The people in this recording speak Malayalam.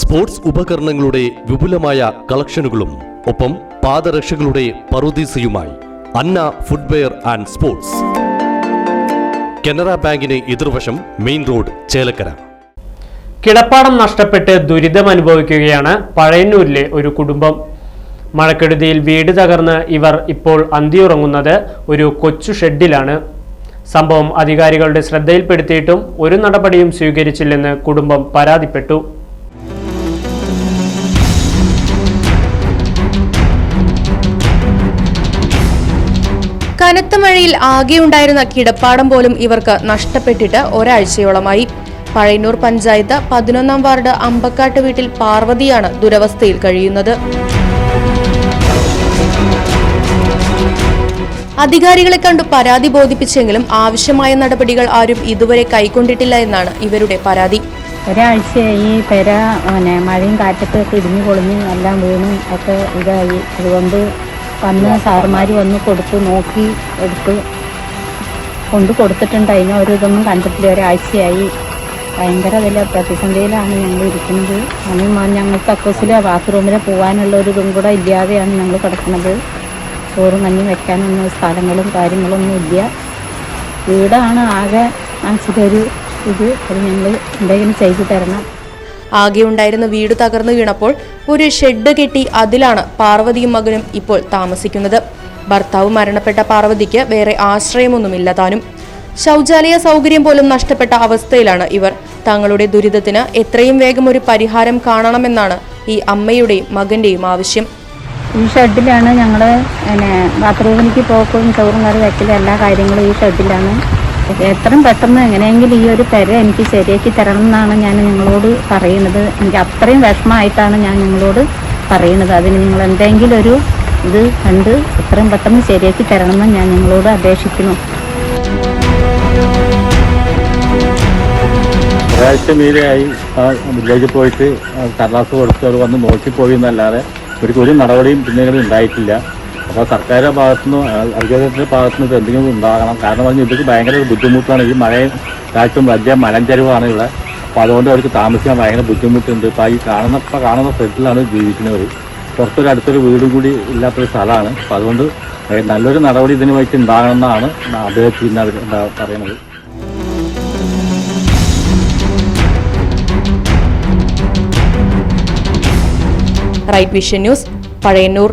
സ്പോർട്സ് ഉപകരണങ്ങളുടെ വിപുലമായ കളക്ഷനുകളും ഒപ്പം പാദരക്ഷകളുടെ പറുദീസയുമായി Anna footwear and sports. Canara ബാങ്കിന് എതിർവശം മെയിൻ റോഡ് ചേലക്കര. കിടപ്പാടം നഷ്ടപ്പെട്ട് ദുരിതമനുഭവിക്കുകയാണ് പഴയന്നൂരിലെ ഒരു കുടുംബം. മഴക്കെടുതിയിൽ വീട് തകർന്ന് ഇവർ ഇപ്പോൾ അന്തിയുറങ്ങുന്നത് ഒരു കൊച്ചു ഷെഡിലാണ്. സംഭവം അധികാരികളുടെ ശ്രദ്ധയിൽപ്പെടുത്തിയിട്ടും ഒരു നടപടിയും സ്വീകരിച്ചില്ലെന്ന് കുടുംബം പരാതിപ്പെട്ടു. കനത്ത മഴയിൽ ആകെയുണ്ടായിരുന്ന കിടപ്പാടം പോലും ഇവർക്ക് നഷ്ടപ്പെട്ടിട്ട് ഒരാഴ്ചയോളമായി. പഴയന്നൂർ പഞ്ചായത്ത് പതിനൊന്നാം വാർഡ് അമ്പക്കാട്ട് വീട്ടിൽ പാർവതിയാണ് ദുരവസ്ഥയിൽ കഴിയുന്നത്. അധികാരികളെ കണ്ടു പരാതി ബോധിപ്പിച്ചെങ്കിലും ആവശ്യമായ നടപടികൾ ആരും ഇതുവരെ കൈക്കൊണ്ടിട്ടില്ല എന്നാണ് ഇവരുടെ പരാതി. ഒരാഴ്ചയായി പെര മഴയും കാറ്റത്തൊക്കെ ഇടിഞ്ഞു പൊളിഞ്ഞും എല്ലാം വീണും ഒക്കെ ഇതായി. അതുകൊണ്ട് വന്ന് സാറുമാർ വന്ന് കൊടുത്ത് നോക്കി എടുത്ത് കൊണ്ട് കൊടുത്തിട്ടുണ്ട്. അതിന് ഒരു ഇതൊന്നും കണ്ടിട്ടില്ല ഒരാഴ്ചയായി ഭയങ്കര വലിയ പ്രതിസന്ധിയിലാണ് ഞങ്ങൾ ഇരിക്കുന്നത്. അതിന് ഞങ്ങൾക്ക് അക്കോസിലെ ബാത്റൂമിൽ പോകാനുള്ള ഒരു ഇതും കൂടെ ഇല്ലാതെയാണ് ഞങ്ങൾ കിടക്കുന്നത്. ചോറും കഞ്ഞി വെക്കാനൊന്നും സ്ഥലങ്ങളും കാര്യങ്ങളൊന്നും ഇല്ല. വീടാണ് ആകെ മനസ്സിലൊരു ഇത്. അത് ഞങ്ങൾ എന്തെങ്കിലും ചെയ്തു തരണം. ആകെ ഉണ്ടായിരുന്ന വീട് തകർന്നു വീണപ്പോൾ ഒരു ഷെഡ് കെട്ടി അതിലാണ് പാർവതിയും മകനും ഇപ്പോൾ താമസിക്കുന്നത്. ഭർത്താവ് മരണപ്പെട്ട പാർവതിക്ക് വേറെ ആശ്രയമൊന്നുമില്ല താനും. ശൗചാലയ സൗകര്യം പോലും നഷ്ടപ്പെട്ട അവസ്ഥയിലാണ് ഇവർ. തങ്ങളുടെ ദുരിതത്തിന് എത്രയും വേഗം ഒരു പരിഹാരം കാണണമെന്നാണ് ഈ അമ്മയുടെയും മകന്റെയും ആവശ്യം. ഈ ഷെഡിലാണ് ഞങ്ങൾ പിന്നെ ബാത്റൂമിലേക്ക് പോക്കും ചോറും കറി വെക്കലും എല്ലാ കാര്യങ്ങളും ഈ ഷെഡിലാണ്. എത്രയും പെട്ടെന്ന് എങ്ങനെയെങ്കിലും ഈ ഒരു പെര എനിക്ക് ശരിയാക്കി തരണം എന്നാണ് ഞാൻ നിങ്ങളോട് പറയുന്നത്. എനിക്ക് അത്രയും വിഷമമായിട്ടാണ് ഞാൻ നിങ്ങളോട് പറയുന്നത്. അതിന് നിങ്ങൾ എന്തെങ്കിലും ഒരു ഇത് കണ്ട് എത്രയും പെട്ടെന്ന് ശരിയാക്കി തരണമെന്ന് ഞാൻ നിങ്ങളോട് അപേക്ഷിക്കുന്നു. ഒരാഴ്ച മീരെയായി ആ വില്ലേജിൽ പോയിട്ട് കടലാസ് കൊടുത്ത് അവർ വന്ന് നോക്കിപ്പോയി എന്നല്ലാതെ ഒരു ഒരു നടപടിയും പിന്നീട് ഉണ്ടായിട്ടില്ല. അപ്പോൾ സർക്കാരിന്റെ ഭാഗത്തുനിന്ന് അധികാരത്തിന്റെ ഭാഗത്തുനിന്ന് എന്തെങ്കിലും ഉണ്ടാകണം. കാരണം പറഞ്ഞാൽ ഇതൊക്കെ ഭയങ്കര ബുദ്ധിമുട്ടാണ്. ഈ മഴയും കാറ്റും വലിയ മലഞ്ചരിവാണ് ഇവിടെ. അപ്പോൾ അതുകൊണ്ട് അവർക്ക് താമസിക്കാൻ ഭയങ്കര ബുദ്ധിമുട്ടുണ്ട്. ഇപ്പോൾ ഈ കാണുന്ന ഇപ്പോൾ കാണുന്ന സ്ഥലത്തിലാണ് ജീവിക്കുന്നവർ പുറത്തൊരു അടുത്തൊരു വീടും കൂടി ഇല്ലാത്തൊരു സ്ഥലമാണ്. അപ്പോൾ അതുകൊണ്ട് നല്ലൊരു നടപടി ഇതിന് വെച്ച് ഉണ്ടാകണം എന്നാണ് അദ്ദേഹത്തിൽ നിന്ന് അവർ പറയുന്നത്. Right vision news Pazhayannur.